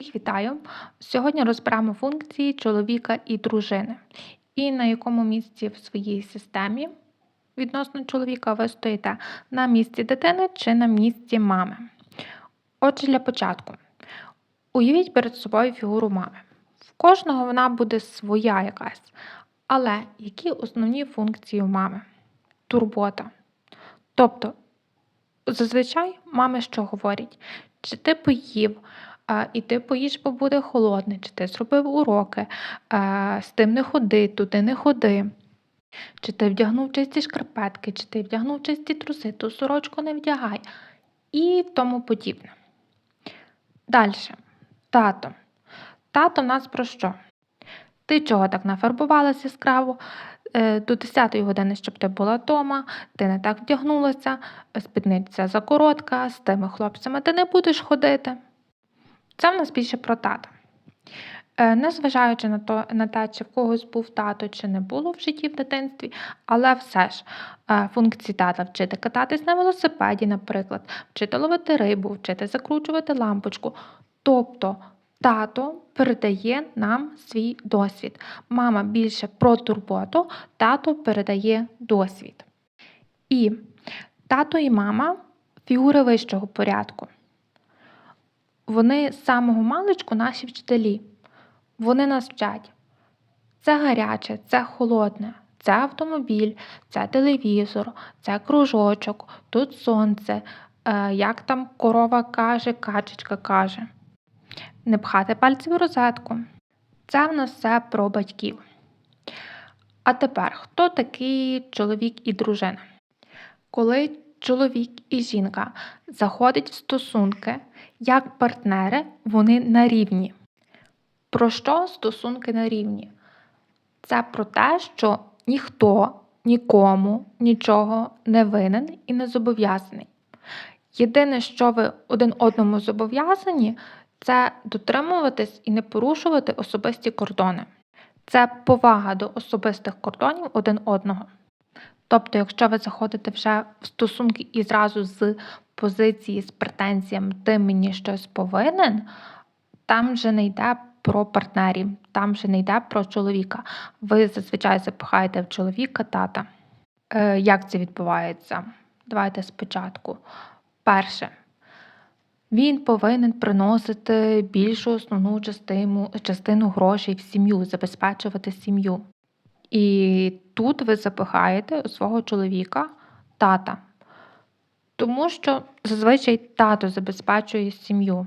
Вітаю! Сьогодні розберемо функції чоловіка і дружини, і на якому місці в своїй системі відносно чоловіка ви стоїте на місці дитини чи на місці мами. Отже, для початку, уявіть перед собою фігуру мами. В кожного вона буде своя якась. Але які основні функції у мами? Турбота. Тобто, зазвичай мами що говорять? Чи ти поїв, і ти поїш, бо буде холодний, чи ти зробив уроки, з тим не ходи, туди не ходи. Чи ти вдягнув чисті шкарпетки, чи ти вдягнув чисті труси, ту сорочку не вдягай і тому подібне. Далі. Тато. Тато в нас про що? Ти чого так нафарбувалася яскраво? Е, До 10 години, щоб ти була вдома, ти не так вдягнулася, спідниця закоротка, з тими хлопцями ти не будеш ходити. Це в нас більше про тата. Е, Незважаючи на, то, на те, чи в когось був тато, чи не було в житті в дитинстві, але все ж е, функції тата вчити кататись на велосипеді, наприклад, вчити ловити рибу, вчити закручувати лампочку. Тобто тато передає нам свій досвід. Мама більше про турботу, тато передає досвід. І тато і мама фігури вищого порядку. Вони з самого маличку наші вчителі. Вони нас вчать. Це гаряче, це холодне, це автомобіль, це телевізор, це кружочок, тут сонце, е, як там корова каже, качечка каже. Не пхати пальці в розетку. Це в нас все про батьків. А тепер, хто такий чоловік і дружина? Коли чоловік і жінка заходять в стосунки як партнери, вони на рівні. Про що стосунки на рівні? Це про те, що ніхто нікому нічого не винен і не зобов'язаний. Єдине, що ви один одному зобов'язані, це дотримуватись і не порушувати особисті кордони. Це повага до особистих кордонів один одного. Тобто, якщо ви заходите вже в стосунки і зразу з позиції, з претензіями, ти мені щось повинен, там вже не йде про партнерів, там вже не йде про чоловіка. Ви зазвичай запихаєте в чоловіка тата. Е, Як це відбувається? Давайте спочатку. Перше, він повинен приносити більшу основну частину, частину грошей в сім'ю, забезпечувати сім'ю. І тут ви запихаєте у свого чоловіка тата. Тому що зазвичай тато забезпечує сім'ю.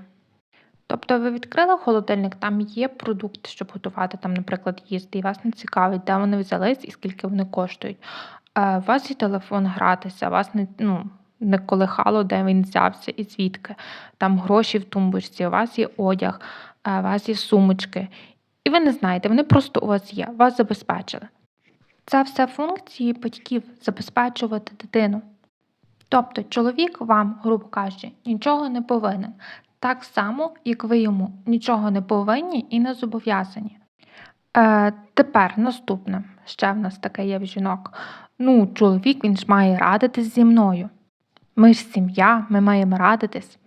Тобто ви відкрили холодильник, там є продукти, щоб готувати, там, наприклад, їсти, і вас не цікавить, де вони взялись і скільки вони коштують. Е, У вас є телефон гратися, вас не, ну, не колихало, де він взявся і звідки. Там гроші в тумбочці, у вас є одяг, е, у вас є сумочки. Ви не знаєте, вони просто у вас є, вас забезпечили. Це все функції батьків забезпечувати дитину. Тобто чоловік вам, грубо кажучи, нічого не повинен, так само, як ви йому нічого не повинні і не зобов'язані. Е, тепер наступне, ще в нас таке є в жінок. Ну, чоловік він ж має радитись зі мною. Ми ж сім'я, ми маємо радитись.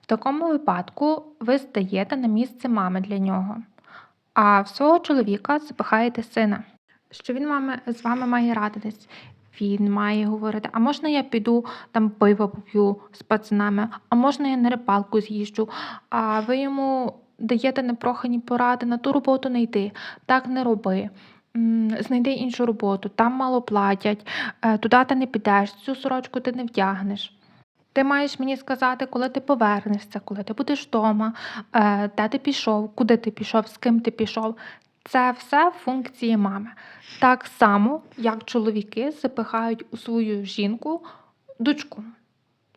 В такому випадку ви стаєте на місце мами для нього, а в свого чоловіка запихаєте сина. Що він мами, з вами має радитись? Він має говорити, а можна я піду там пиво поп'ю з пацанами, а можна я на рибалку з'їжджу, а ви йому даєте непрохані поради на ту роботу не йти, так не роби. Знайди іншу роботу, там мало платять, е, туди ти не підеш, цю сорочку ти не вдягнеш. Ти маєш мені сказати, коли ти повернешся, коли ти будеш вдома, е, де ти пішов, куди ти пішов, з ким ти пішов. Це все функції мами. Так само, як чоловіки запихають у свою жінку дочку.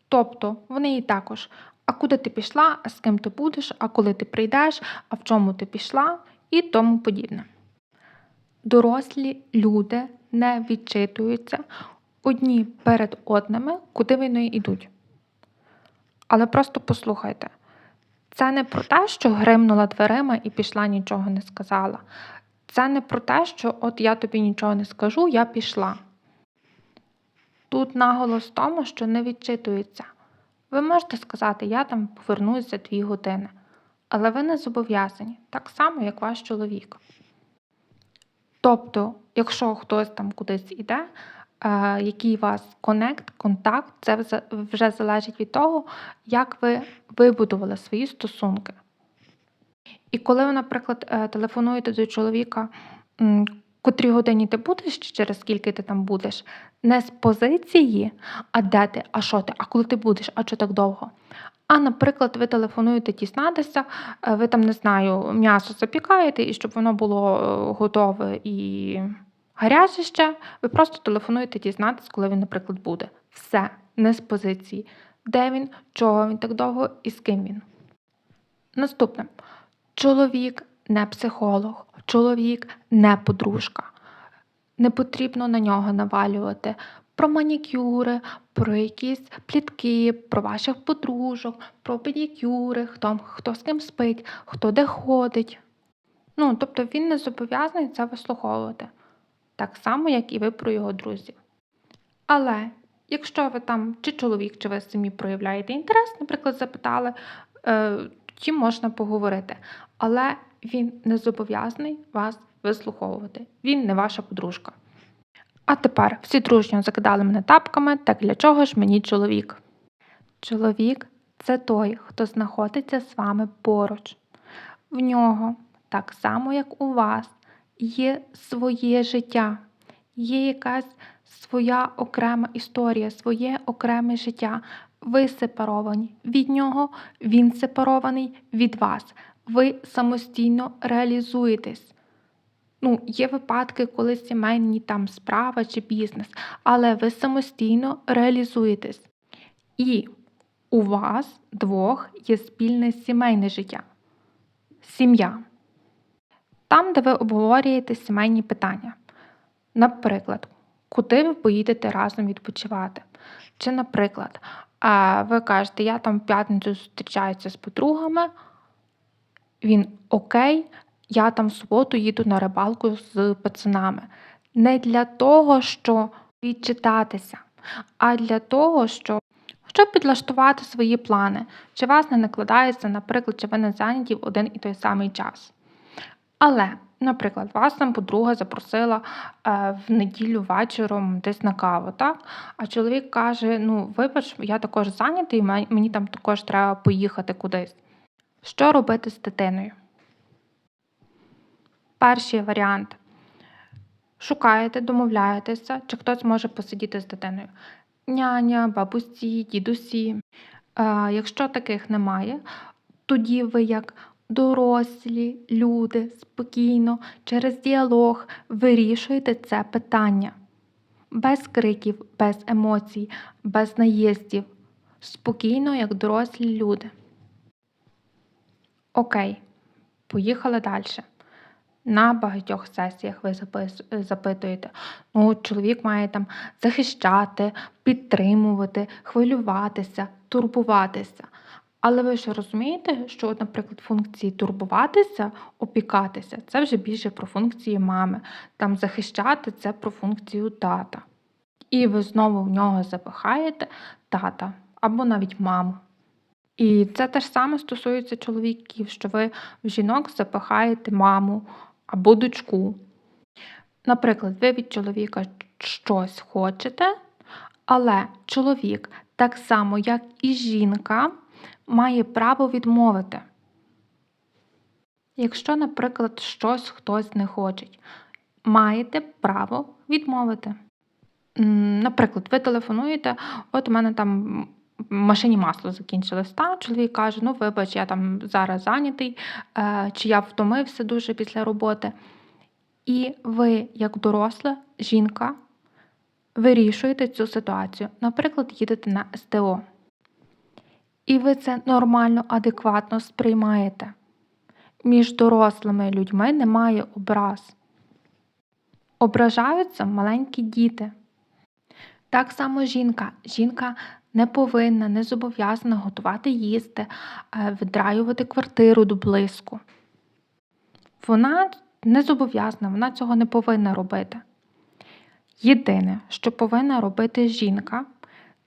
Тобто вони їй також, а куди ти пішла, а з ким ти будеш, а коли ти прийдеш, а в чому ти пішла, і тому подібне. Дорослі люди не відчитуються одні перед одними, куди вони йдуть. Але просто послухайте. Це не про те, що гримнула дверима і пішла, нічого не сказала. Це не про те, що от я тобі нічого не скажу, я пішла. Тут наголос в тому, що не відчитується. Ви можете сказати, я там повернусь за дві години. але ви не зобов'язані, так само, як ваш чоловік. Тобто, якщо хтось там кудись іде, який у вас конект, контакт, це вже залежить від того, як ви вибудували свої стосунки. І коли ви, наприклад, е, телефонуєте до чоловіка, котрій годині ти будеш, чи через скільки ти там будеш, не з позиції, а де ти, а що ти, а коли ти будеш, а що так довго. А, наприклад, ви телефонуєте дізнатися, е, ви там не знаю, м'ясо запікаєте, і щоб воно було е, готове і гаряче ще, ви просто телефонуєте дізнатися, коли він, наприклад, буде. Все, не з позиції. Де він, чого він так довго і з ким він. Наступне. Чоловік не психолог, чоловік не подружка. Не потрібно на нього навалювати про манікюри, про якісь плітки, про ваших подружок, про педикюри, хто, хто з ким спить, хто де ходить. Ну, тобто він не зобов'язаний це вислуховувати, так само, як і ви про його друзів. Але якщо ви там, чи чоловік, чи ви самі проявляєте інтерес, наприклад, запитали, е, тоді можна поговорити. Але він не зобов'язаний вас вислуховувати. Він не ваша подружка. А тепер всі дружньо закидали мене тапками, так для чого ж мені чоловік? Чоловік це той, хто знаходиться з вами поруч. В нього, так само як у вас, є своє життя, є якась своя окрема історія, своє окреме життя. Ви сепаровані від нього, він сепарований від вас. Ви самостійно реалізуєтесь. Ну, є випадки, коли сімейні там справа чи бізнес, але ви самостійно реалізуєтесь. І у вас двох є спільне сімейне життя. Сім'я. Там, де ви обговорюєте сімейні питання. Наприклад, куди ви поїдете разом відпочивати? Чи, наприклад, ви кажете, я там в п'ятницю зустрічаюся з подругами, він окей, я там в суботу їду на рибалку з пацанами. Не для того, щоб відчитатися, а для того, щоб, щоб підлаштувати свої плани. Чи вас не накладається, наприклад, чи ви не зайняті в один і той самий час. Але, наприклад, вас там подруга запросила е, в неділю вечором десь на каву, так? А чоловік каже: ну, вибач, я також зайнятий, мені там також треба поїхати кудись. Що робити з дитиною? Перший варіант. Шукаєте, домовляєтеся, чи хтось може посидіти з дитиною. Няня, бабусі, дідусі. Е, якщо таких немає, тоді ви як дорослі люди спокійно через діалог вирішуєте це питання. Без криків, без емоцій, без наїздів. Спокійно, як дорослі люди. Окей, поїхали далі. На багатьох сесіях ви запитуєте, ну, чоловік має там захищати, підтримувати, хвилюватися, турбуватися. Але ви ж розумієте, що, от, наприклад, функції турбуватися, опікатися це вже більше про функції мами. Там захищати це про функцію тата. І ви знову в нього запихаєте тата або навіть маму. І це те ж саме стосується чоловіків, що ви в жінок запихаєте маму або дочку. Наприклад, ви від чоловіка щось хочете, але чоловік, так само як і жінка, має право відмовити. Якщо, наприклад, щось хтось не хоче, маєте право відмовити. Наприклад, ви телефонуєте, от у мене там в машині масло закінчилось. Та чоловік каже: ну вибач, я там зараз зайнятий, е, чи я втомився дуже після роботи. І ви, як доросла жінка, вирішуєте цю ситуацію. Наприклад, їдете на СТО. І ви це нормально, адекватно сприймаєте. Між дорослими людьми немає образ. Ображаються маленькі діти. Так само жінка. Жінка не повинна, не зобов'язана готувати їсти, е, віддраювати квартиру до блиску. Вона не зобов'язана, вона цього не повинна робити. Єдине, що повинна робити жінка,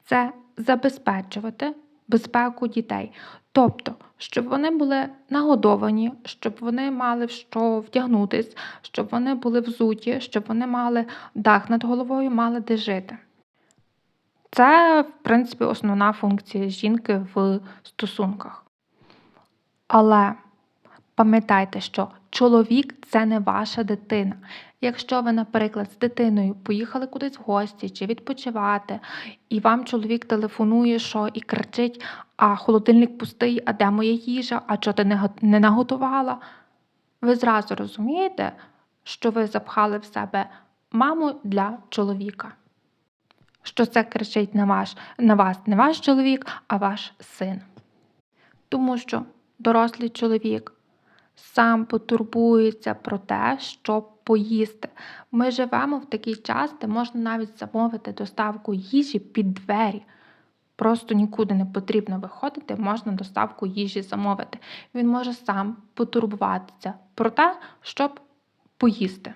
це забезпечувати безпеку дітей. Тобто, щоб вони були нагодовані, щоб вони мали в що вдягнутись, щоб вони були взуті, щоб вони мали дах над головою, мали де жити. Це, в принципі, основна функція жінки в стосунках. Але пам'ятайте, що чоловік це не ваша дитина. Якщо ви, наприклад, з дитиною поїхали кудись в гості чи відпочивати, і вам чоловік телефонує, що і кричить: а холодильник пустий, а де моя їжа, а чого ти не, го- наготувала, ви зразу розумієте, що ви запхали в себе маму для чоловіка. Що це кричить на, ваш, на вас не ваш чоловік, а ваш син. Тому що дорослий чоловік сам потурбується про те, щоб поїсти. Ми живемо в такий час, де можна навіть замовити доставку їжі під двері. Просто нікуди не потрібно виходити, можна доставку їжі замовити. Він може сам потурбуватися про те, щоб поїсти.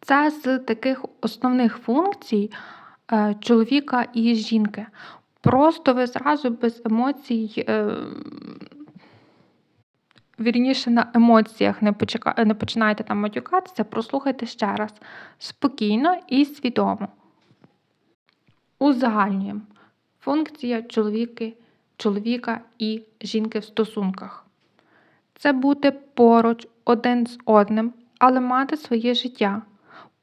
Це з таких основних функцій е, чоловіка і жінки. Просто ви зразу без емоцій, е, вірніше на емоціях не, почека... не починаєте там матюкатися, прослухайте ще раз спокійно і свідомо. Узагальнюємо. Функція чоловіки, чоловіка і жінки в стосунках. Це бути поруч один з одним, але мати своє життя.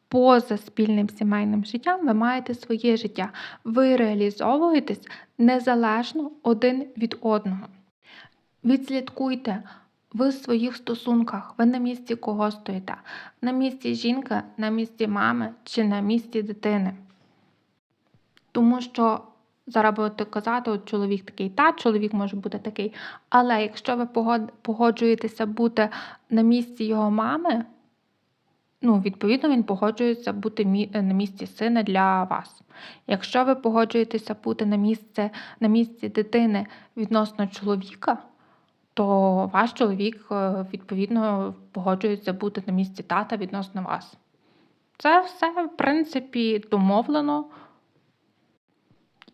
Поза спільним сімейним життям ви маєте своє життя. Ви реалізовуєтесь незалежно один від одного. Відслідкуйте ви в своїх стосунках, ви на місці кого стоїте? На місці жінки, на місці мами чи на місці дитини. Тому що зараз будете казати, от чоловік такий, та чоловік може бути такий. Але якщо ви погоджуєтеся бути на місці його мами, ну, відповідно, він погоджується бути на місці сина для вас. Якщо ви погоджуєтеся бути на місце, на місці дитини відносно чоловіка, то ваш чоловік, е, відповідно, погоджується бути на місці тата відносно вас. Це все, в принципі, домовлено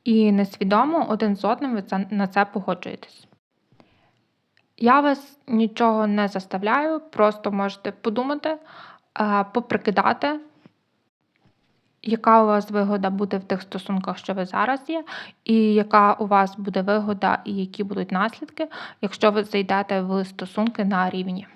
і несвідомо один з одним ви на це погоджуєтесь. Я вас нічого не заставляю, просто можете подумати, е, поприкидати, яка у вас вигода буде в тих стосунках, що ви зараз є, і яка у вас буде вигода, і які будуть наслідки, якщо ви зайдете в стосунки на рівні.